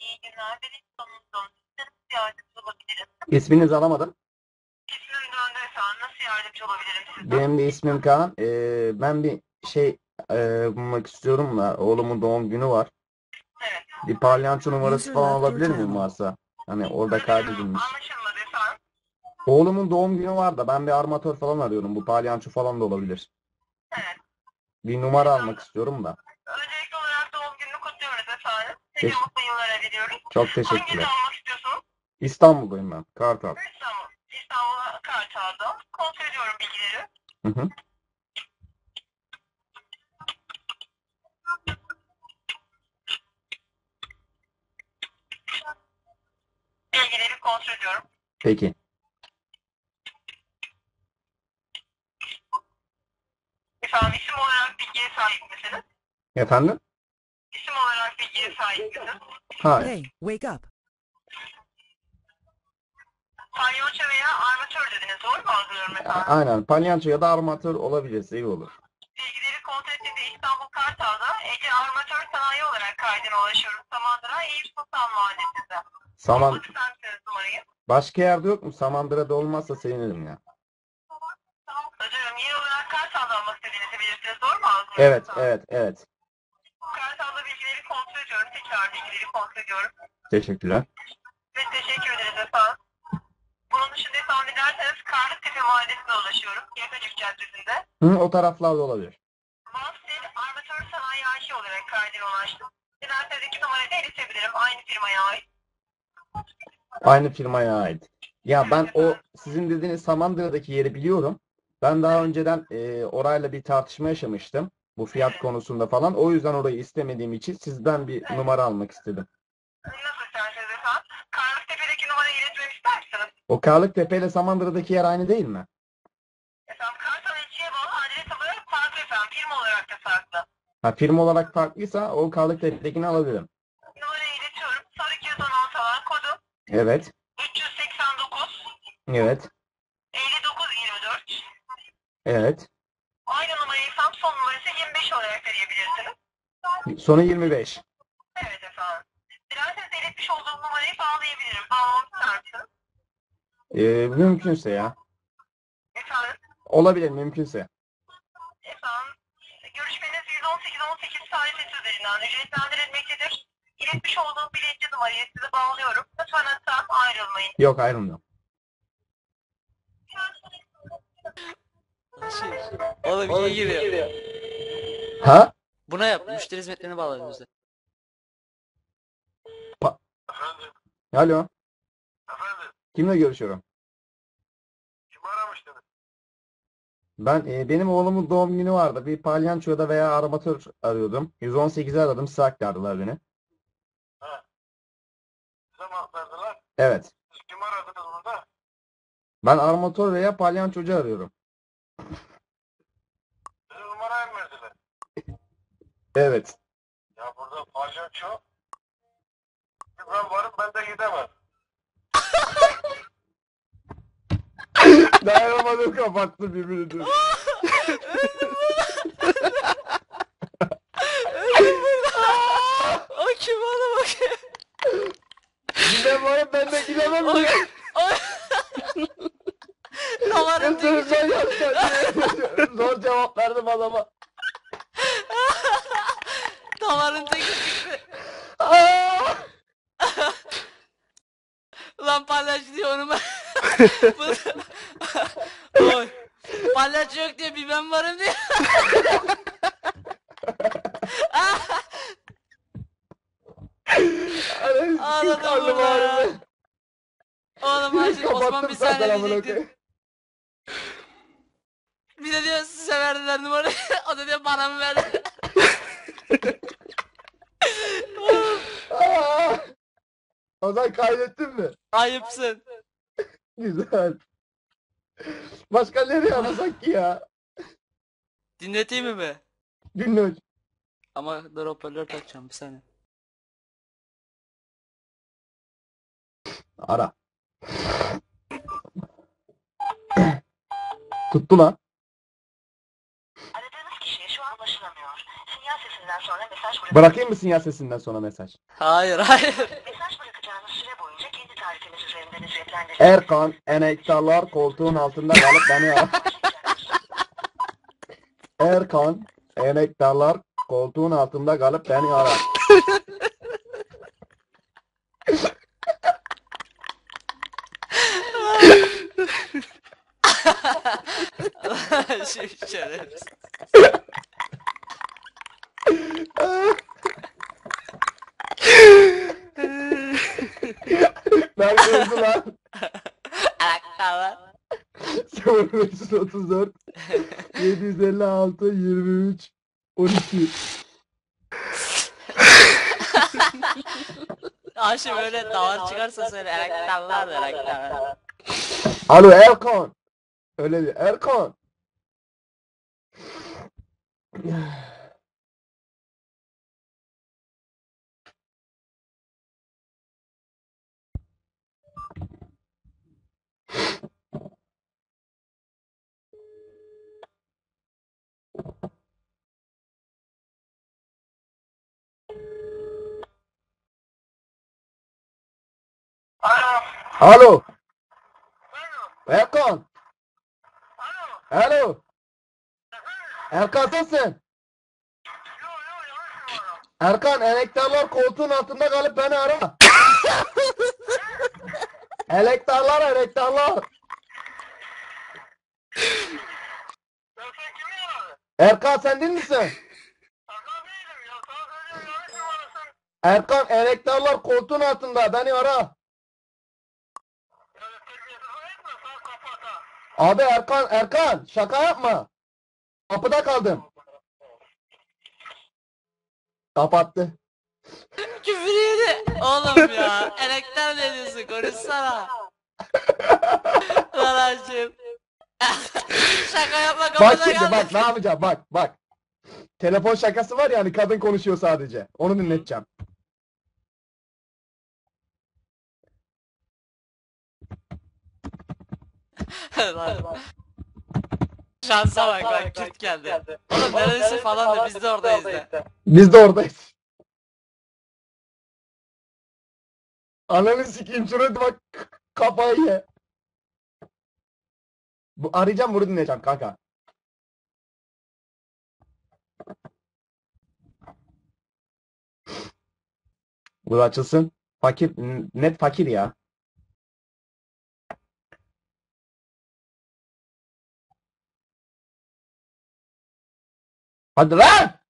İyi günler. Yardımcı olabilirim? İsminizi alamadım. İsmim Döndü efendim. Nasıl yardımcı olabilirim size? Benim de ismim Kaan. Ee, ben bir şey e, bulmak istiyorum da oğlumun doğum günü var. Evet. Bir palyaço numarası falan alabilir miyim varsa? Hani orada kaydedilmiş. Anlaşılmadı efendim. Oğlumun doğum günü var da ben bir armatör falan arıyorum. Bu palyaço falan da olabilir. Evet. Bir numara almak istiyorum da. Size Teşekkür- mutlu yıllar diliyoruz. Çok Hangi teşekkürler. yıl almak istiyorsunuz? İstanbul'dayım ben. Kartal. İstanbul. İstanbul'a Kartal'da. Kontrol ediyorum bilgileri. Hı hı. Bilgileri kontrol ediyorum. Peki. Efendim isim olarak bilgiye sahip misiniz? Efendim? Bilgiye sahip misiniz? Ha, Hey, wake up. Palyaço veya armatör dediniz. Doğru mu algılıyorum efendim? aynen. Palyaço ya da armatör olabilirse iyi olur. Bilgileri kontrol ettiğinde İstanbul Kartal'da Ece Armatör Sanayi olarak kaydına ulaşıyoruz. Samandıra Eyüp Sultan Mahallesi'nde. Saman başka yerde yok mu? Samandıra'da olmazsa sevinirim ya. Özürüm yeni olarak Kartal'da almak istediğinizi bilirsiniz. Doğru mu algılıyorum? Evet, evet, evet. Bilgileri kontrol ediyorum. Tekrar bilgileri kontrol ediyorum. Teşekkürler. Ve teşekkür ederiz efendim. Bunun dışında efendim dilerseniz Karlıktepe Mahallesi'ne ulaşıyorum. Yakacık Caddesi'nde. Hı, o taraflarda olabilir. Vasfil Armatör Sanayi AŞ olarak kaydına ulaştım. Dilerseniz iki numarayı da eritebilirim. Aynı firmaya ait. Aynı firmaya ait. Ya ben o sizin dediğiniz Samandıra'daki yeri biliyorum. Ben daha önceden e, orayla bir tartışma yaşamıştım. Bu fiyat konusunda falan. O yüzden orayı istemediğim için sizden bir numara almak istedim. Nasıl isterseniz efendim? Karlıktepe'deki numarayı iletmemi ister misiniz? O Karlıktepe ile Samandıra'daki yer aynı değil mi? Efendim Kartal ilçeye bağlı adres olarak farklı efendim. Firma olarak da farklı. Ha, firma olarak farklıysa o Karlıktepe'dekini alabilirim. Numarayı iletiyorum. Sarı 216 alan kodu Evet. 389 Evet. 59 24. Evet. Aynı numarayı efendim son numarası 25 olarak verebilirsiniz. Sonu 25. Evet efendim. Dilerseniz iletmiş olduğum numarayı bağlayabilirim. Bağlamamı ister misiniz? E, mümkünse ya. Efendim? Olabilir mümkünse. Efendim, görüşmeniz 118-18 tarifesi üzerinden ücretlendirilmektedir. İletmiş olduğum birinci numarayı size bağlıyorum. Lütfen hatta ayrılmayın. Yok ayrılmıyorum. Şey, oğlum iyi giriyor. Ha? Buna yap. Müşteri hizmetlerine bağladım bize. Efendim, Alo. efendim, Kimle görüşüyorum? kim aramıştınız? Ben e, benim oğlumun doğum günü vardı. Bir palyaçoda veya armatör arıyordum. 118'i aradım. Size aktardılar beni. Size mi aktardılar? Evet. Siz kim aradınız burada? Ben armatör veya palyaçocu arıyorum. Size numarayı mı verdiler? Evet. Ya burada palyaço. Ben varım ben de gidemem. Dayanamadım kapattım birbirini. o kim oğlum o kim? Gidemem ben de gidemem. Diyor ben. Oy. Palyaço yok diye bir ben varım. Anam, Ağladım karnım burada. ağrıdı. Oğlum Hacı Osman Kapattım bir zaten saniye amına diyecektim. koyayım. Bir de diyor size verdiler numarayı. o da diyor bana mı verdi? O zaman kaydettin mi? Ayıpsın. Güzel. Başka nereye arasak ki ya? Dinleteyim mi be? Dinle. Ama dur hoparlör takacağım bir saniye. Ara. Tuttu lan. Aradığınız kişiye şu an ulaşılamıyor. Sinyal sesinden sonra mesaj bırakın. Bırakayım mı sinyal sesinden sonra mesaj? Hayır hayır. Erkan, enektarlar koltuğun altında kalıp beni ara. Erkan, enektarlar koltuğun altında kalıp beni ara. Şimdi şerefsiz. Neredeydi lan? Ayaklar. 0534 756 23 12 Aşı böyle davar çıkarsa söyle ayaklar ayaklar. Alo Erkan. Öyle diyor. Erkan. Alo. Erkan. Alo. Alo. Erkan sensin. Erkan enektarlar koltuğun altında kalıp beni ara. Elektarlar aradın? Erkan sen değil misin? Erkan enektarlar koltuğun altında beni ara. Ya terbiyesiz etme sen kapat ha. Abi Erkan Erkan şaka yapma. Kapıda kaldım. Kapattı. Küfür yedi. Oğlum ya. Elekten ne diyorsun? Konuşsana. Lan aşığım. Şaka yapma Bak kapıda şimdi kaldı. bak ne yapacağım bak bak. Telefon şakası var ya hani kadın konuşuyor sadece. Onu dinleteceğim. Lan. Şansa bak bak Kürt geldi. Oğlum neresi falan da biz de oradayız da. Biz de oradayız. Ananı sikeyim şuraya bak kafayı ye. Bu, arayacağım bunu dinleyeceğim kanka. Bu açılsın. Fakir, net fakir ya. Hadi lan!